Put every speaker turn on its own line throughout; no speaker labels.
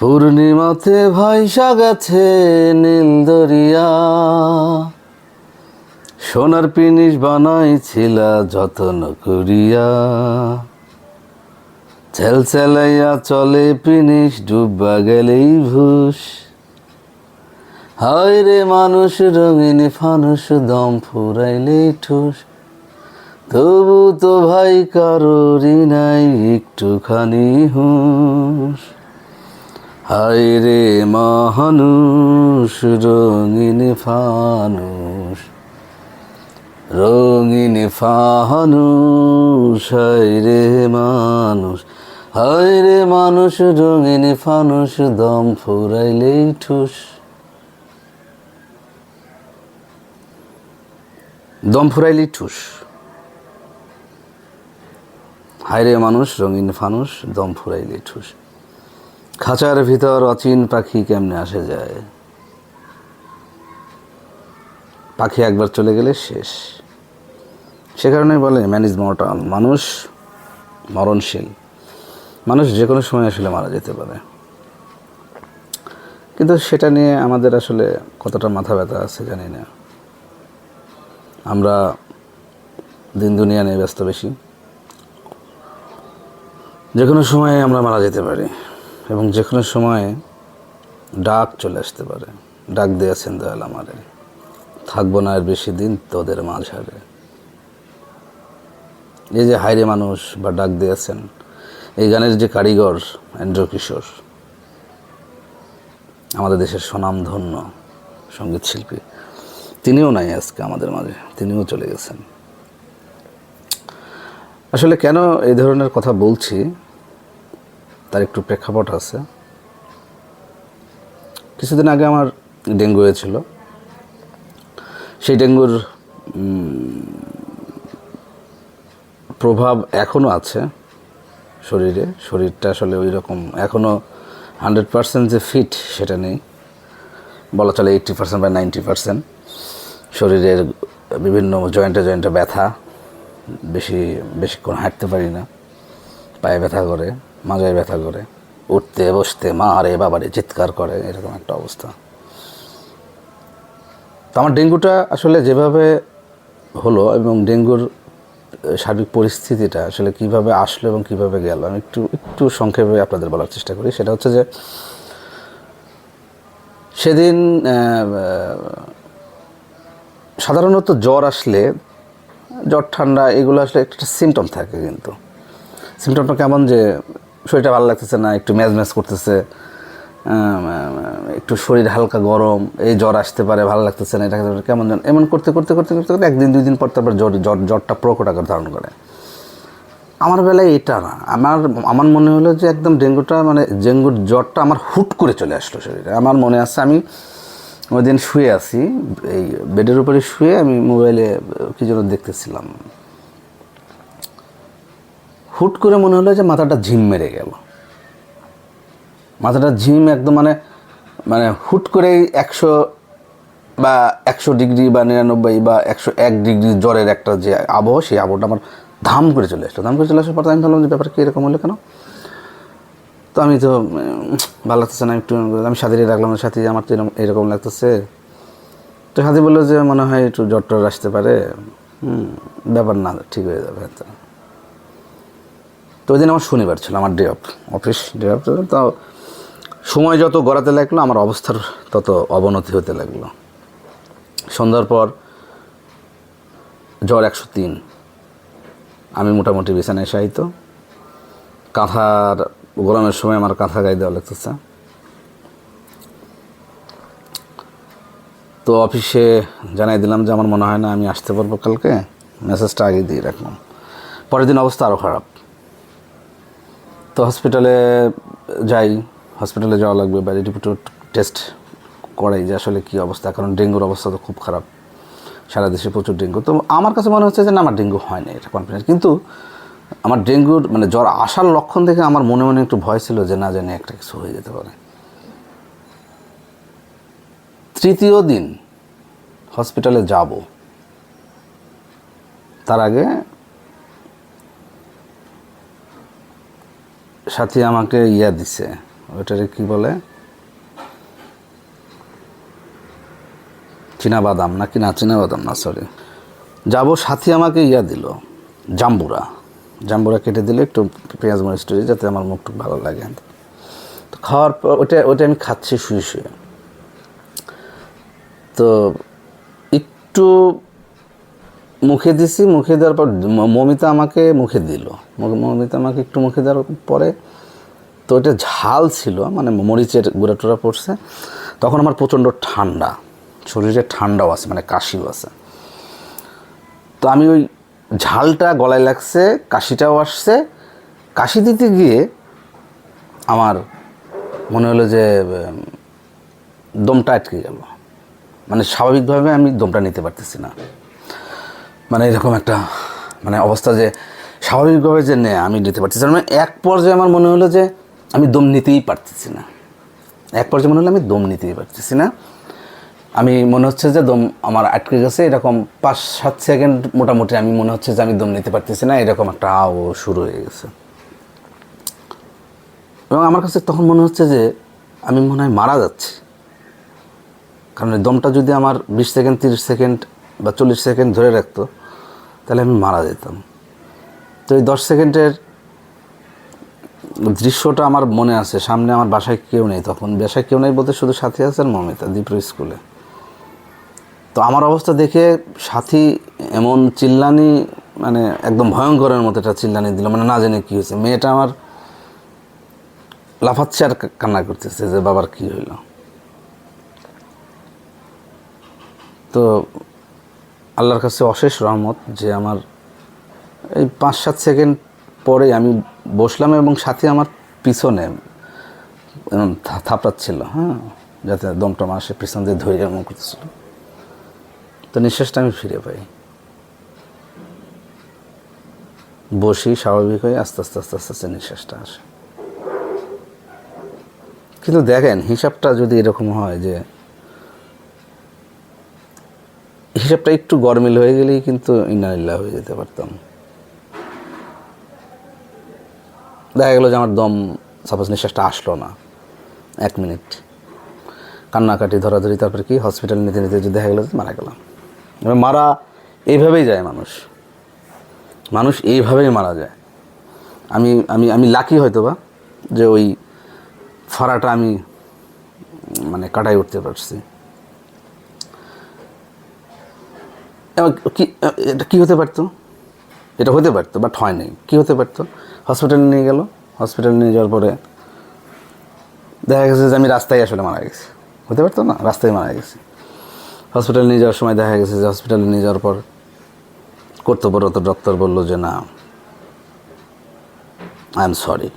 পূর্ণিমাতে ভাইসা গেছে নীল দরিয়া। সোনার পিনিস বানাইছিলা যত্ন করিয়া। চেল চেলাইয়া চলে পিনিস ডুববা গেলেই ভুষ। হায় রে মানুষ, রঙিন ফানুষ, দম ফুরাইলে ঠুস। তবু তো ভাই কারোরই নাই, একটুখানি হুঁশ। হায় রে মহানুষ, রঙিন ফানুষ রঙিন ফানুষ, হায় রে মানুষ, হায় রে মানুষ, রঙিন ফানুষ, দম ফুরাইলেই ঠুস। দম ফুরাইলেই ঠুস। হায় রে মানুষ, রঙিন ফানুষ, দম ফুরাইলেই ঠুস। খাঁচার ভিতর অচিন পাখি কেমনে আসে যায়? পাখি একবার চলে গেলে শেষ। সে কারণে বলে ম্যান ইজ মর্টাল মানুষ মরণশীল। মানুষ যে কোনো সময় আসলে মারা যেতে পারে। কিন্তু সেটা নিয়ে আমাদের আসলে কতটা মাথা ব্যথা আছে জানি না। আমরা দিন দুনিয়া নিয়ে ব্যস্ত বেশি। যে কোনো সময়ে আমরা মারা যেতে পারি। এবং যে কোনো সময়ে ডাক চলে আসতে পারে। ডাক দিয়েছেন দয়াল আমারে। থাকব না আর বেশি দিন তোদের মাঝারে। এই যে হাইরে মানুষ বা ডাক দিয়েছেন, এই গানের যে কারিগর এন্ড্র কিশোর, আমাদের দেশের স্বনামধন্য সংগীত শিল্পী, তিনিও নাই আজকে আমাদের মাঝে, তিনিও চলে গেছেন। আসলে কেন এই ধরনের কথা বলছি? তার একটু প্রেক্ষাপট আছে। কিছুদিন আগে আমার ডেঙ্গু হয়েছিল। সেই ডেঙ্গুর প্রভাব এখনও আছে শরীরে। শরীরটা আসলে ওই রকম এখনও হান্ড্রেড পার্সেন্ট যে ফিট সেটা নেই। বলা চলে এইট্টি পার্সেন্ট বা নাইনটি পার্সেন্ট। শরীরের বিভিন্ন জয়েন্টে জয়েন্টে ব্যথা, বেশি, বেশিক্ষণ হাঁটতে পারি না, পায়ে ব্যথা করে। মাজায় ব্যথা করে, উঠতে, বসতে, মা, আরে বাবারে চিৎকার করে, এরকম একটা অবস্থা। তো আমার ডেঙ্গুটা আসলে যেভাবে হলো এবং ডেঙ্গুর সার্বিক পরিস্থিতিটা আসলে কীভাবে আসলো এবং কীভাবে গেল, আমি একটু একটু সংক্ষেপে আপনাদের বলার চেষ্টা করি। সেটা হচ্ছে যে, সেদিন সাধারণত জ্বর আসলে, জ্বর, ঠান্ডা, এগুলো আসলে একটা সিমটম থাকে কিন্তু। সিমটমটা কেমন যে শরীরটা ভালো লাগতেছে না, একটু ম্যাজ ম্যাজ করতেছে একটু শরীর হালকা গরম, এই জ্বর আসতে পারে, ভালো লাগতেছে না, এটা কেমন যেন, এমন করতে করতে করতে করতে করতে একদিন, দুই দিন পর তারপর জ্বর জ্বর, জ্বরটা প্রকট আকার ধারণ করে। আমার বেলায় এটা না, আমার আমার মনে হলো যে একদম ডেঙ্গুটা মানে ডেঙ্গুর জ্বরটা আমার হুট করে চলে আসলো শরীরে। আমার মনে আছে আমি ওই দিন শুয়ে আছি, এই বেডের উপরে শুয়ে আমি মোবাইলে, কী যেন দেখতেছিলাম। হুট করে মনে হলো যে মাথাটা ঝিম মেরে গেল। মাথাটা ঝিম একদম মানে মানে হুট করেই একশো বা একশো ডিগ্রি বা নিরানব্বই বা একশো এক ডিগ্রি জ্বরের একটা যে আবহাওয়া সেই আবহাওয়াটা আমার ধাম করে চলে আসলো। ধাম করে চলে আসার পর আমি ভাবলাম যে ব্যাপার কী এরকম হলো কেন? তো আমি তো ভালো লাগতেছে না, একটু আমি সাথে রাখলাম সাথে, আমার তো এরকম এরকম লাগতেছে। তো সাথে বলল যে, মনে হয় একটু জ্বর টর আসতে পারে। ব্যাপার না, ঠিক হয়ে যাবে। হয়তো তো ওই দিন আমার শনিবার ছিল, আমার day off office day off তো সময় যত গড়াতে লাগল, আমার অবস্থার তত অবনতি হতে লাগল। সন্ধ্যার পর জ্বর একশো তিন, আমি মোটামুটি বিছানায় শায়িত। কাঁথার গরমের সময় আমার কাঁথা গায়ে দেওয়া লাগতেছে। তো অফিসে জানাই দিলাম যে আমার মনে হয় না আমি আসতে পারব কালকে, মেসেজটা আগে দিয়ে রাখলাম। পরের দিন অবস্থা আরও খারাপ। তো হসপিটালে যাই হসপিটালে যাওয়া লাগবে বা রিপোর্ট টেস্ট করাই যে আসলে কী অবস্থা। কারণ ডেঙ্গুর অবস্থা তো খুব খারাপ। সারা দেশে প্রচুর ডেঙ্গু। তো আমার কাছে মনে হচ্ছে যে না, আমার ডেঙ্গু হয় না, এটা কনফিডেন্স কিন্তু আমার ডেঙ্গুর মানে জ্বর আসার লক্ষণ দেখে আমার মনে মনে একটু ভয় ছিল যে না, জানি একটা কিছু হয়ে যেতে পারে। তৃতীয় দিন হসপিটালে যাব। তার আগে সাথী আমাকে ইয়া দিছে। ওইটারে কি বলে? বাদাম না কি না? বাদাম না সরি যাব, সাথী আমাকে ইয়া দিল, জাম্বুরা। জাম্বুরা কেটে দিলে, একটু পেঁয়াজ মরিচ টুরি যাতে আমার মুখ মুখটুক ভালো লাগে। তো খাওয়ার পর ওটা ওটা আমি খাচ্ছি শুয়ে শুয়ে। তো একটু মুখে দিছি, মুখে দেওয়ার পর মমিতা আমাকে মুখে দিল। মমিতা আমাকে একটু মুখে দেওয়ার পরে তো এটা ঝাল ছিল মানে মরিচের গুঁড়া টুড়া পড়ছে। তখন আমার প্রচণ্ড ঠান্ডা, শরীরে ঠান্ডাও আছে মানে কাশিও আছে। তো আমি ওই ঝালটা গলায় লাগছে, কাশিটাও আসছে। কাশি দিতে গিয়ে আমার মনে হলো যে দমটা আটকে গেল। মানে স্বাভাবিকভাবে আমি দমটা নিতে পারতেছি না। মানে এরকম একটা মানে অবস্থা যে স্বাভাবিকভাবে যে নে, আমি নিতে পারতেছি না। মানে এক পর্যায়ে আমার মনে হলো যে আমি দম নিতেই পারতেছি না। এক পর্যায়ে মনে হলো আমি দম নিতেই পারতেছি না। আমি মনে হচ্ছে যে দম আমার আটকে গেছে, এরকম পাঁচ, সাত সেকেন্ড মোটামুটি আমি মনে হচ্ছে যে আমি দম নিতে পারতেছি না, এরকম একটা আও শুরু হয়ে গেছে। এবং আমার কাছে তখন মনে হচ্ছে যে আমি মনে হয় মারা যাচ্ছি। কারণ দমটা যদি আমার বিশ সেকেন্ড তিরিশ সেকেন্ড বা চল্লিশ সেকেন্ড ধরে রাখতো, তাহলে আমি মারা যেতাম। তো এই দশ সেকেন্ডের দৃশ্যটা আমার মনে আছে, সামনে আমার বাসায় কেউ নেই তখন। বাসায় কেউ নেই বলতে শুধু সাথী আছে আর মমিতা দীপ্র স্কুলে। তো আমার অবস্থা দেখে সাথী এমন চিল্লানি মানে একদম ভয়ঙ্করের মতো একটা চিল্লানি দিল মানে না জানি কী হয়েছে। মেয়েটা আমার লাফাচ্ছে আর কান্না করতেছে যে, বাবার কী হইল? তো আল্লাহর কাছে অশেষ রহমত যে আমার এই পাঁচ সাত সেকেন্ড পরে আমি বসলাম এবং সাথে আমার পিছনে থাপড়াচ্ছিল হ্যাঁ যাতে দমটা আসে পিছন দিয়ে ধরে এমন করতেছিল। তো নিঃশ্বাসটা আমি ফিরে পাই। বসি স্বাভাবিক হয়ে আস্তে আস্তে আস্তে আস্তে আস্তে নিঃশ্বাসটা আসে। কিন্তু দেখেন, হিসাবটা যদি এরকম হয় যে হিসাবটা একটু গরমিল হয়ে গেলেই কিন্তু ইনালিল্লা হয়ে যেতে পারতাম। দেখা গেলো যে আমার দম সাপোজ নিঃশ্বাসটা আসলো না, এক মিনিট। কান্নাকাটি, ধরাধরি, তারপরে কি? হসপিটাল নিতে নিতে যদি দেখা গেলো মারা গেলাম। এবার মারা এইভাবেই যায় মানুষ। মানুষ এইভাবেই মারা যায়। আমি আমি আমি লাকি হয়তো বা যে ওই ফাড়াটা আমি মানে কাটাই উঠতে পারছি এবার এটা কী হতে পারতো? এটা হতে পারতো বাট হয় নাই। কী হতে পারতো? হসপিটালে নিয়ে গেল। হসপিটালে নিয়ে যাওয়ার পরে দেখা গেছে যে আমি রাস্তায় আসলে মারা গেছি। হতে পারতো না? রাস্তায় মারা গেছি। হসপিটালে নিয়ে যাওয়ার সময় দেখা গেছে যে হসপিটালে নিয়ে যাওয়ার পর কর্তব্যরত ডক্টর বলল যে, না আই এম সরি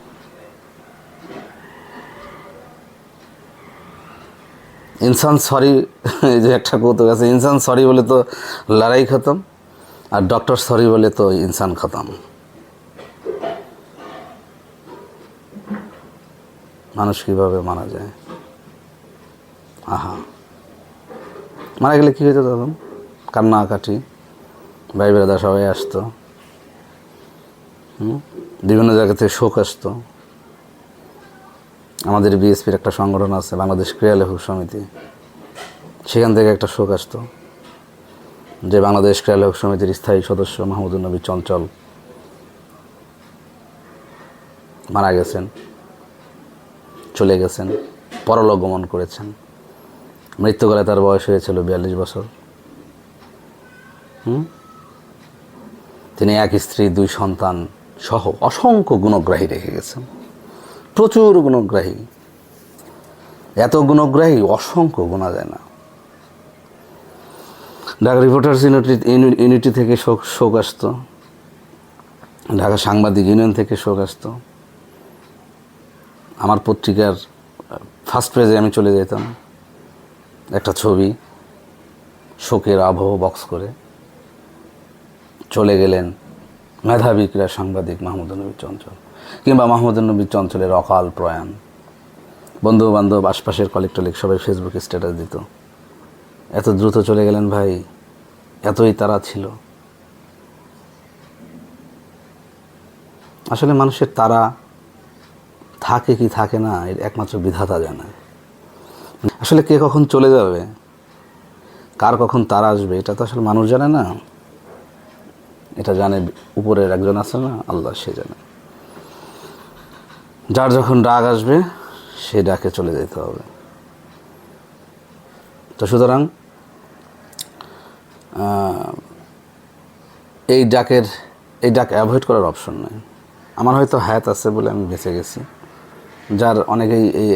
ইনসান সরি, এই যে একটা কৌতুক আছে, ইনসান সরি বলে তো লড়াই খতম, আর ডক্টর সরি বলে তো ইনসান খতম। মানুষ কীভাবে মারা যায়? আহা। মারা গেলে কী হতো তখন কান্নাকাটি ভাই বেড়াদা সবাই আসতো। বিভিন্ন জায়গা থেকে শোক আসতো। আমাদের বিএসপির একটা সংগঠন আছে, বাংলাদেশ ক্রীড়া লেখক সমিতি। সেখান থেকে একটা শোক আসতো যে বাংলাদেশ ক্রীড়া লেখক সমিতির স্থায়ী সদস্য মাহমুদুল নবী চঞ্চল মারা গেছেন, চলে গেছেন, পরলোক গমন করেছেন। মৃত্যুকালে তার বয়স হয়েছিল বিয়াল্লিশ বছর? তিনি এক স্ত্রী, দুই সন্তান সহ অসংখ্য গুণগ্রাহী রেখে গেছেন। প্রচুর গুণগ্রাহী। এত গুণগ্রাহী, অসংখ্য গোনা যায় না। ঢাকা রিপোর্টার্স ইউনিটি ইউনিটি থেকে শোক শোক আসতো। ঢাকা সাংবাদিক ইউনিয়ন থেকে শোক আসতো। আমার পত্রিকার ফার্স্ট পেজে আমি চলে যেতাম। একটা ছবি, শোকের আবহ বক্স করে। চলে গেলেন মেধাবী ক্রীড়া সাংবাদিক মাহমুদ নবী চঞ্চল। কিংবা মাহমুদুল নবী চঞ্চলের অকাল প্রয়াণ। বন্ধু বান্ধব আশপাশের কলিক টলিক সবাই ফেসবুকে স্ট্যাটাস দিত। এত দ্রুত চলে গেলেন ভাই, এতই তারা ছিল। আসলে মানুষের তারা থাকে কি থাকে না, এর একমাত্র বিধাতা জানে। আসলে কে কখন চলে যাবে, কার কখন তার আসবে, এটা তো আসলে মানুষ জানে না। এটা জানে উপরের একজন আছে না, আল্লাহ সে জানে। যার যখন ডাক আসবে, সে ডাকে চলে যেতে হবে। তো সুতরাং এই ডাকের, এই ডাক অ্যাভয়েড করার অপশন নেই। আমার হয়তো হায়াত আছে বলে আমি বেঁচে গেছি। যার অনেকেই এই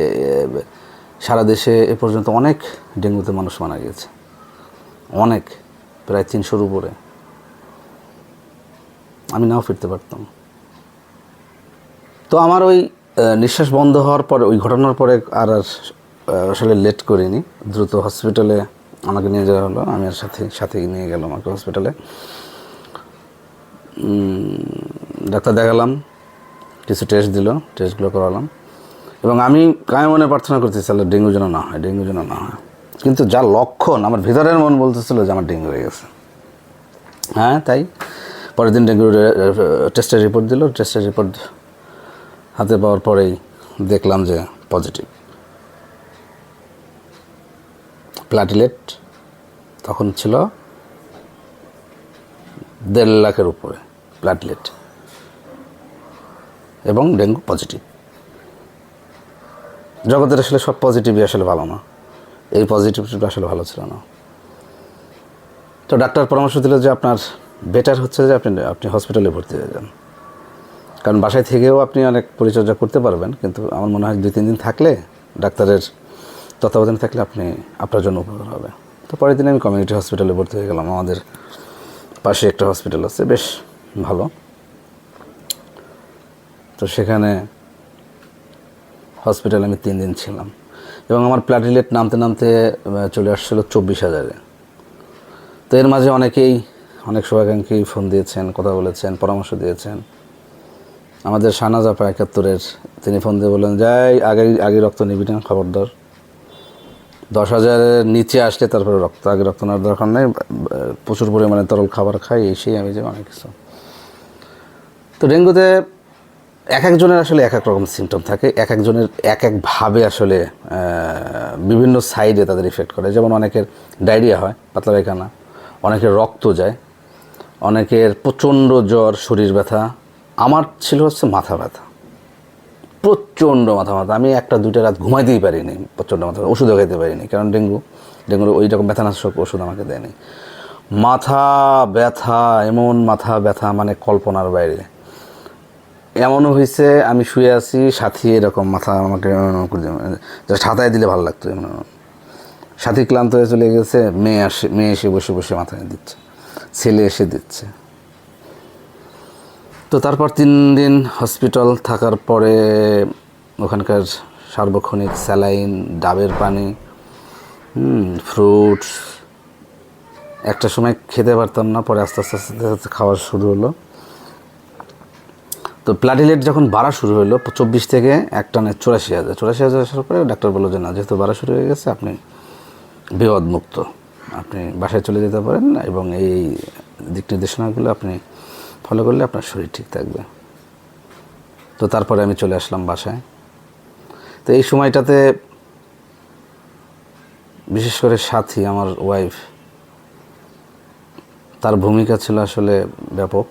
সারা দেশে এ পর্যন্ত অনেক ডেঙ্গুতে মানুষ মারা গেছে। অনেক, প্রায় তিনশোর উপরে। আমি নাও ফিরতে পারতাম। তো আমার ওই নিঃশ্বাস বন্ধ হওয়ার পরে, ওই ঘটনার পরে আর আর আসলে লেট করিনি। দ্রুত হসপিটালে আমাকে নিয়ে যাওয়া হলো। আমি আর সাথে সাথে নিয়ে গেলাম আমাকে হসপিটালে ডাক্তার দেখালাম, কিছু টেস্ট দিল টেস্টগুলো করালাম। এবং আমি কায় মনে প্রার্থনা করতেছি তাহলে ডেঙ্গু যেন না হয়, ডেঙ্গু যেন না হয়। কিন্তু যা লক্ষণ, আমার ভিতরের মন বলতেছিল যে আমার ডেঙ্গু হয়ে গেছে। হ্যাঁ তাই? পরের দিন ডেঙ্গু টেস্টের রিপোর্ট দিল। টেস্টের রিপোর্ট হাতে পাওয়ার পরেই দেখলাম যে পজিটিভ। প্লাটিলেট তখন ছিল দেড় লাখের উপরে প্লাটলেট এবং ডেঙ্গু পজিটিভ। জগতের আসলে সব পজিটিভই আসলে ভালো না। এই পজিটিভটা আসলে ভালো ছিল না। তো ডাক্তার পরামর্শ দিল যে আপনার বেটার হচ্ছে যে আপনি আপনি হসপিটালে ভর্তি হয়ে যান। কারণ বাসায় থেকেও আপনি অনেক পরিচর্যা করতে পারবেন, কিন্তু আমার মনে হয় দুই তিন দিন থাকলে ডাক্তারের তত্ত্বাবধানে থাকলে আপনি, আপনার জন্য উপকার হবে। তো পরের দিন আমি কমিউনিটি হসপিটালে ভর্তি হয়ে গেলাম। আমাদের পাশে একটা হসপিটাল আছে, বেশ ভালো। তো সেখানে হসপিটালে আমি তিন দিন ছিলাম। এবং আমার প্ল্যাটিলেট নামতে নামতে চলে আসছিল চব্বিশ হাজারে। তো এর মাঝে অনেকেই অনেক শুভাকাঙ্ক্ষী ফোন দিয়েছেন, কথা বলেছেন, পরামর্শ দিয়েছেন। আমাদের শাহনাজ আপা একাত্তরের, তিনি ফোন দিয়ে বললেন, যাই আগে আগে রক্ত নিবি না, খবরদার। দশ হাজারের নিচে আসলে তারপরে রক্ত, আগে রক্ত নেওয়ার দরকার নেই, প্রচুর পরিমাণে তরল খাবার খাই, এই সেই আমি যে অনেক কিছু। তো ডেঙ্গুতে এক একজনের আসলে এক এক রকম সিমটম থাকে, এক একজনের এক একভাবে আসলে বিভিন্ন সাইডে তাদের ইফেক্ট করে। যেমন অনেকের ডায়রিয়া হয়, পাতলা পায়খানা, অনেকের রক্ত যায়, অনেকের প্রচণ্ড জ্বর, শরীর ব্যথা আমার ছিল হচ্ছে মাথা ব্যথা। প্রচণ্ড মাথা ব্যথা। আমি একটা, দুইটা রাত ঘুমাইতেই পারিনি, প্রচণ্ড মাথা। ওষুধও খাইতে পারিনি, কারণ ডেঙ্গু, ডেঙ্গুর ওই রকম ব্যথানাশক ওষুধ আমাকে দেয়নি। মাথা ব্যথা, এমন মাথা ব্যথা মানে কল্পনার বাইরে। এমনও হয়েছে আমি শুয়ে আছি, সাথী এরকম মাথা আমাকে জাস্ট হাতায় দিলে ভালো লাগতো এমন। সাথী ক্লান্ত হয়ে চলে গেছে, মেয়ে আসে, মেয়ে এসে বসে বসে মাথায় দিচ্ছে, ছেলে এসে দিচ্ছে। তো তারপর তিন দিন হসপিটাল থাকার পরে ওখানকার সার্বক্ষণিক স্যালাইন, ডাবের পানি ফ্রুটস একটা সময় খেতে পারতাম না, পরে আস্তে আস্তে আস্তে আস্তে খাওয়া শুরু হলো। তো প্লাটিলেট যখন বাড়া শুরু হলো, চব্বিশ থেকে এক টানে চুরাশি হাজার। চুরাশি হাজার আসার পরে ডাক্তার বলল যে, না, যেহেতু বাড়া শুরু হয়ে গেছে, আপনি বিপদ মুক্ত। আপনি বাসায় চলে যেতে পারেন এবং এই দিক নির্দেশনাগুলো আপনি ফলো করলে আপনার শরীর ঠিক থাকবে। তো তারপরে আমি চলে আসলাম বাসায়। তো এই সময়টাতে বিশেষ করে সাথী, আমার ওয়াইফ তার ভূমিকা ছিল আসলে ব্যাপক।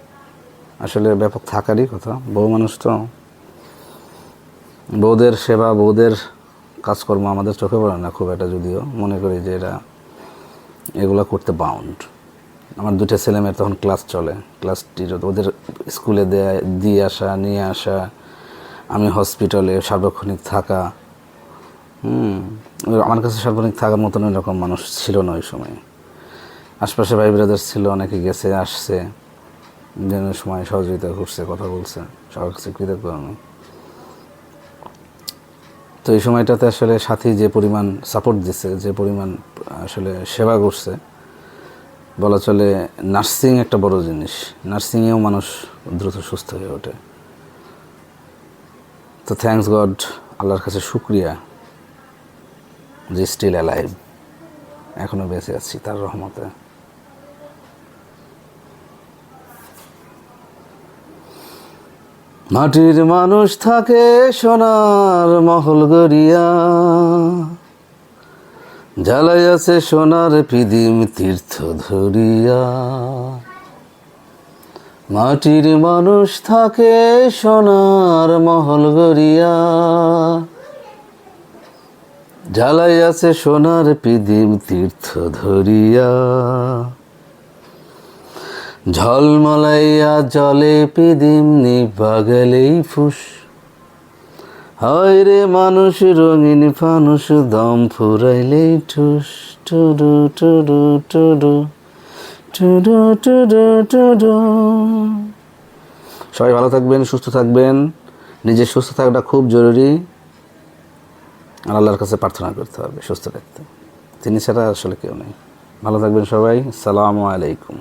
আসলে ব্যাপক থাকারই কথা। বউ মানুষ তো বউদের সেবা, বউদের কাজকর্ম আমাদের চোখে পড়ে না খুব একটা যদিও। মনে করি যে এরা এগুলো করতে বাউন্ড আমার দুটো ছেলে মেয়ের তখন ক্লাস চলে। ক্লাস ওদের স্কুলে দেয়া, দিয়ে আসা, নিয়ে আসা, আমি হসপিটালে সার্বক্ষণিক থাকা। হুম আমার কাছে সার্বক্ষণিক থাকার মতন এরকম মানুষ ছিল না ওই সময়। আশপাশে ভাই ব্রাদার ছিল, অনেকে গেছে, আসছে। বিভিন্ন সময় সহযোগিতা করছে, কথা বলছে, সবার কাছে কৃতজ্ঞ আমি। তো এই সময়টাতে আসলে সাথী যে পরিমাণ সাপোর্ট দিছে, যে পরিমাণ, আসলে সেবা করছে বলা চলে নার্সিং একটা বড় জিনিস। নার্সিংয়েও মানুষ দ্রুত সুস্থ হয়ে ওঠে। তো থ্যাঙ্কস গড আল্লাহর কাছে শুক্রিয়া যে স্টিল অ্যালাইভ এখনও বেঁচে আছি তার রহমতে। মাটির মানুষ থাকে সোনার মহল গড়িয়া। জ্বালাই আছে সোনার পিদিম তীর্থ ধরিয়া। মাটির মানুষ থাকে সোনার মহল গড়িয়া। জ্বালাই আছে সোনার পিদিম তীর্থ ধরিয়া। ঝলমলাইয়া জলে পিদিম নিভা গেলেই ফুস। হয় রে মানুষ রঙিন ফানুষ, দম ফুরাইলেই ঠুস, টুডু টুডু টুডু টুডু টুডু টুডু। সবাই ভালো থাকবেন, সুস্থ থাকবেন, নিজের সুস্থ থাকাটা খুব জরুরি। আর আল্লাহর কাছে প্রার্থনা করতে হবে, সুস্থ রাখতে তিনি ছাড়া আসলে কেউ নেই। ভালো থাকবেন সবাই, সালামু আলাইকুম।